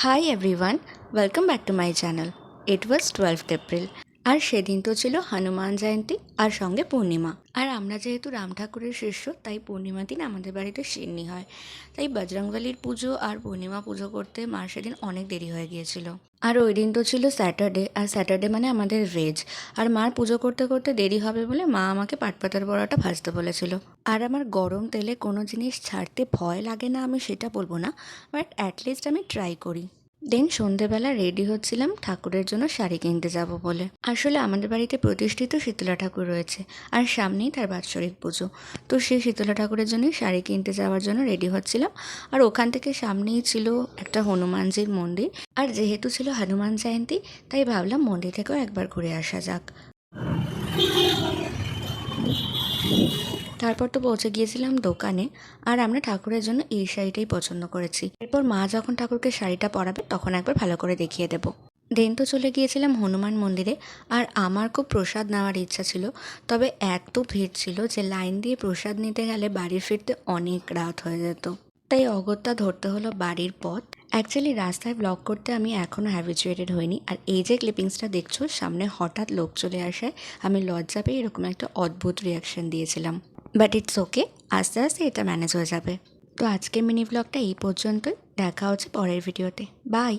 Hi everyone, welcome back to my channel. It was 12th April আর সেদিন তো ছিল হনুমান জয়ন্তী আর সঙ্গে পূর্ণিমা। আর আমরা যেহেতু রাম ঠাকুরের শিষ্য, তাই পূর্ণিমা দিন আমাদের বাড়িতে সিন্নি হয়। তাই বজরংবলির পুজো আর পূর্ণিমা পুজো করতে মার সেদিন অনেক দেরি হয়ে গিয়েছিল। আর ওই দিন তো ছিল স্যাটারডে, আর স্যাটারডে মানে আমাদের ভেজ আর মার পুজো করতে করতে দেরি হবে বলে মা আমাকে পাটপাতার বড়াটা ভাজতে বলেছিল। আর আমার গরম তেলে কোনো জিনিস ছাড়তে ভয় লাগে না আমি সেটা বলব না বাট অ্যাটলিস্ট আমি ট্রাই করি। দেন সন্ধেবেলা রেডি হচ্ছিলাম ঠাকুরের জন্য শাড়ি কিনতে যাব বলে। আসলে আমাদের বাড়িতে প্রতিষ্ঠিত শীতলা ঠাকুর রয়েছে আর সামনেই তার বাৎসরিক পুজো। তো সেই শীতলা ঠাকুরের জন্যই শাড়ি কিনতে যাওয়ার জন্য রেডি হচ্ছিলাম আর ওখান থেকে সামনেই ছিল একটা হনুমানজির মন্দির। আর যেহেতু ছিল হনুমান জয়ন্তী, তাই ভাবলাম মন্দির থেকেও একবার ঘুরে আসা যাক। তারপর তো পৌঁছে গিয়েছিলাম দোকানে, আর আমরা ঠাকুরের জন্য এই শাড়িটাই পছন্দ করেছি। এরপর মা যখন ঠাকুরকে শাড়িটা পরাবে, তখন একবার ভালো করে দেখিয়ে দেবো। দেন তো চলে গিয়েছিলাম হনুমান মন্দিরে, আর আমার খুব প্রসাদ নেওয়ার ইচ্ছা ছিল। তবে এত ভিড় ছিল যে লাইন দিয়ে প্রসাদ নিতে গেলে বাড়ি ফিরতে অনেক রাত হয়ে যেত। তাই অগত্যা ধরতে হলো বাড়ির পথ। অ্যাকচুয়ালি রাস্তায় ব্লগ করতে আমি এখনও হ্যাবিচুয়েটেড হইনি। আর এই যে ক্লিপিংসটা দেখছ, সামনে হঠাৎ লোক চলে আসায় আমি লজ্জা পেয়ে এরকম একটা অদ্ভুত রিয়াকশন দিয়েছিলাম। বাট ইটস ওকে আস্তে আস্তে এটা ম্যানেজ হয়ে যাবে। তো আজকের মিনি ব্লগটা এই পর্যন্তই। দেখা হচ্ছে পরের ভিডিওতে বাই